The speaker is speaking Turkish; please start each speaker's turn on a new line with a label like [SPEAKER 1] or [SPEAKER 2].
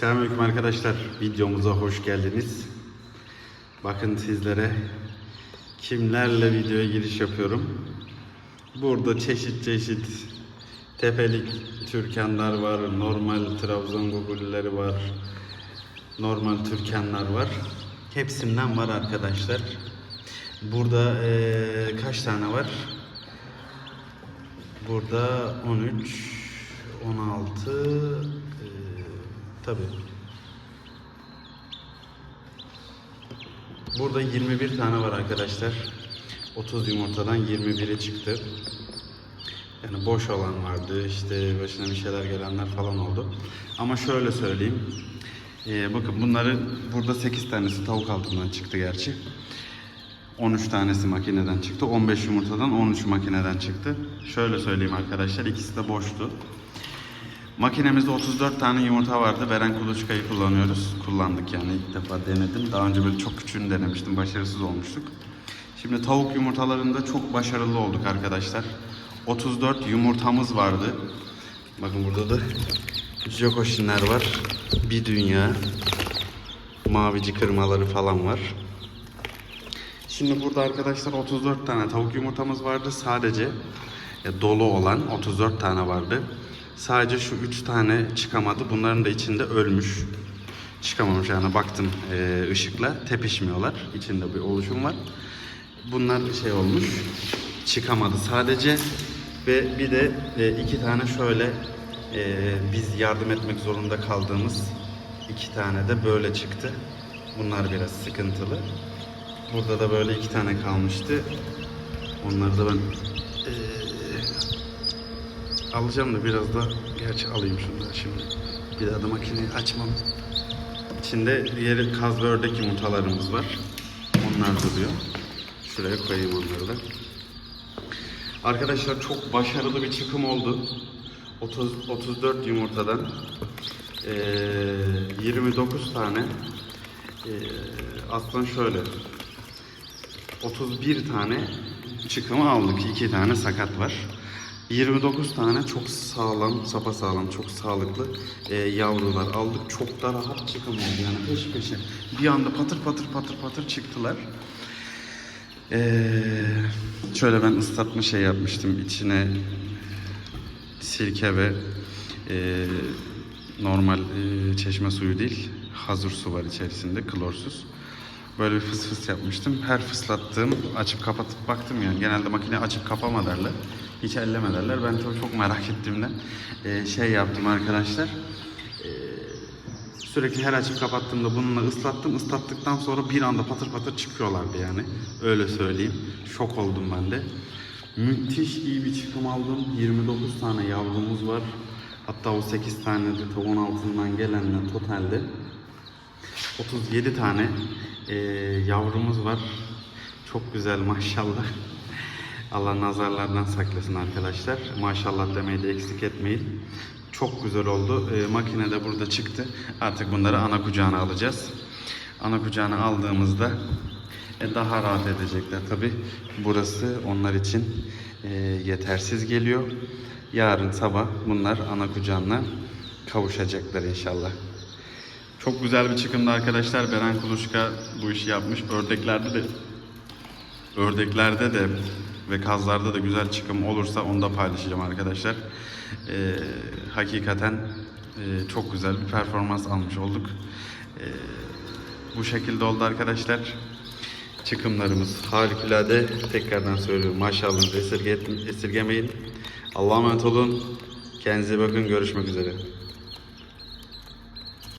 [SPEAKER 1] Selamünaleyküm arkadaşlar. Videomuza hoş geldiniz. Bakın sizlere kimlerle videoya giriş yapıyorum. Burada çeşit çeşit tepelik türkanlar var, normal Trabzon gugulleri var, normal türkanlar var. Hepsinden var arkadaşlar. Burada eee, kaç tane var? Burada 13, 16, e, tabi. Burada 21 tane var arkadaşlar. 30 yumurtadan 21'i çıktı. Yani boş olan vardı, işte başına bir şeyler gelenler falan oldu. Ama şöyle söyleyeyim. E, bakın bunların burada 8 tanesi tavuk altından çıktı gerçi. 13 tanesi makineden çıktı. 15 yumurtadan 13 makineden çıktı. Şöyle söyleyeyim arkadaşlar ikisi de boştu. Makinemizde 34 tane yumurta vardı. Beren kuluçkayı kullanıyoruz. Kullandık yani ilk defa denedim. Daha önce böyle çok küçüğünü denemiştim. Başarısız olmuştuk. Şimdi tavuk yumurtalarında çok başarılı olduk arkadaşlar. 34 yumurtamız vardı. Bakın burada da Jokoşinler var. Bir dünya. Mavici kırmaları falan var. Şimdi burada arkadaşlar 34 tane tavuk yumurtamız vardı. Sadece dolu olan 34 tane vardı. Sadece şu 3 tane çıkamadı. Bunların da içinde ölmüş. Çıkamamış yani baktım e, ışıkla tepişmiyorlar. İçinde bir oluşum var. Bunlar şey olmuş. Çıkamadı sadece. Ve bir de e, iki tane şöyle e, biz yardım etmek zorunda kaldığımız iki tane de böyle çıktı. Bunlar biraz sıkıntılı. Burada da böyle iki tane kalmıştı. Onları da ben eee, alacağım da biraz da gerçi alayım şunları şimdi. Bir daha da makineyi açmam. İçinde diğeri kaz ve ördek yumurtalarımız var. Onlar duruyor. Şuraya koyayım onları da. Arkadaşlar çok başarılı bir çıkım oldu. 30 34 yumurtadan eee, 29 tane eee aslında şöyle 31 tane çıkımı aldık. 2 tane sakat var. 29 tane çok sağlam, sapasağlam, çok sağlıklı e, yavrular aldık. Çok da rahat çıkım oldu yani peş peşe. Bir anda patır patır patır patır çıktılar. Ee, şöyle ben ıslatma şey yapmıştım. içine sirke ve e, normal e, çeşme suyu değil, hazır su var içerisinde, klorsuz. Böyle bir fıs fıs yapmıştım. Her fıslattığım açıp kapatıp baktım yani. Genelde makine açıp kapama derler. Hiç elleme derler. Ben çok, çok merak ettiğimden e, şey yaptım arkadaşlar. E, sürekli her açıp kapattığımda bununla ıslattım. Islattıktan sonra bir anda patır patır çıkıyorlardı yani. Öyle söyleyeyim. Şok oldum ben de. Müthiş iyi bir çıkım aldım. 29 tane yavrumuz var. Hatta o 8 tane de tavuğun altından gelenle totalde 37 tane eee, yavrumuz var. Çok güzel maşallah. Allah nazarlardan saklasın arkadaşlar. Maşallah demeyi de eksik etmeyin. Çok güzel oldu. Eee, makine de burada çıktı. Artık bunları ana kucağına alacağız. Ana kucağına aldığımızda e, daha rahat edecekler tabi. Burası onlar için e, yetersiz geliyor. Yarın sabah bunlar ana kucağına kavuşacaklar inşallah. Çok güzel bir çıkımdı arkadaşlar. Beren Kuluçka bu işi yapmış. Ördeklerde de ördeklerde de ve kazlarda da güzel çıkım olursa onu da paylaşacağım arkadaşlar. Ee, hakikaten e, çok güzel bir performans almış olduk. Ee, bu şekilde oldu arkadaşlar. Çıkımlarımız harikulade. Tekrardan söylüyorum. Maşallahınızı esirge, esirgemeyin. Allah'a emanet olun. Kendinize bakın. Görüşmek üzere.